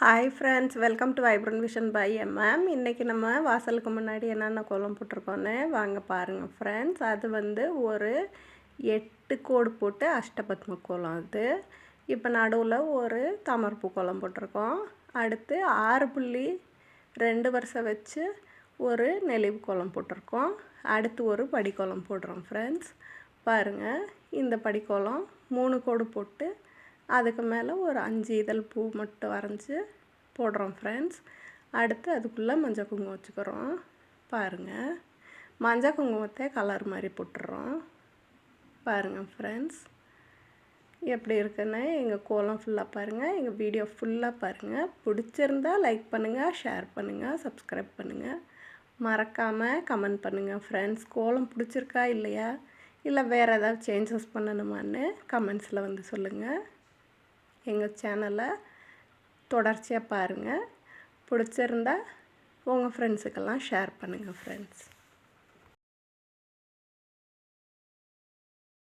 Hi friends welcome to vibrant vision by ma'am இன்றைக்கி நம்ம வாசலுக்கு முன்னாடி என்னென்ன கோலம் போட்டிருக்கோன்னு வாங்க பாருங்கள் ஃப்ரெண்ட்ஸ் அது வந்து ஒரு எட்டு கோடு போட்டு அஷ்டபத்ம கோலம் அது. இப்போ நடுவில் ஒரு தாமரப்பூ கோலம் போட்டிருக்கோம். அடுத்து ஆறு புள்ளி ரெண்டு வருஷம் வச்சு ஒரு நெளிவு கோலம் போட்டிருக்கோம். அடுத்து ஒரு படிக்கோலம் போடுறோம் ஃப்ரெண்ட்ஸ் பாருங்கள் இந்த படிக்கோலம் மூணு கோடு போட்டு அதுக்கு மேலே ஒரு அஞ்சு இதழ் பூ மட்டும் வரைஞ்சி போடுறோம் ஃப்ரெண்ட்ஸ் அடுத்து அதுக்குள்ளே மஞ்சள் குங்குமம் வச்சுக்கிறோம். பாருங்கள் மஞ்சள் குங்குமத்தை கலர் மாதிரி போட்டுடுறோம் பாருங்கள் ஃப்ரெண்ட்ஸ் எப்படி இருக்குன்னு எங்கள் கோலம் ஃபுல்லாக பாருங்கள் எங்கள் வீடியோ ஃபுல்லாக பாருங்கள் பிடிச்சிருந்தா லைக் பண்ணுங்கள் ஷேர் பண்ணுங்கள் சப்ஸ்கிரைப் பண்ணுங்கள் மறக்காமல் கமெண்ட் பண்ணுங்கள் ஃப்ரெண்ட்ஸ் கோலம் பிடிச்சிருக்கா இல்லையா? இல்லை வேறு ஏதாவது சேஞ்சஸ் பண்ணணுமான்னு கமெண்ட்ஸில் வந்து சொல்லுங்கள் எங்கள் சேனலை தொடர்ச்சியாக பாருங்கள் பிடிச்சிருந்தா உங்கள் ஃப்ரெண்ட்ஸுக்கெல்லாம் ஷேர் பண்ணுங்கள் ஃப்ரெண்ட்ஸ்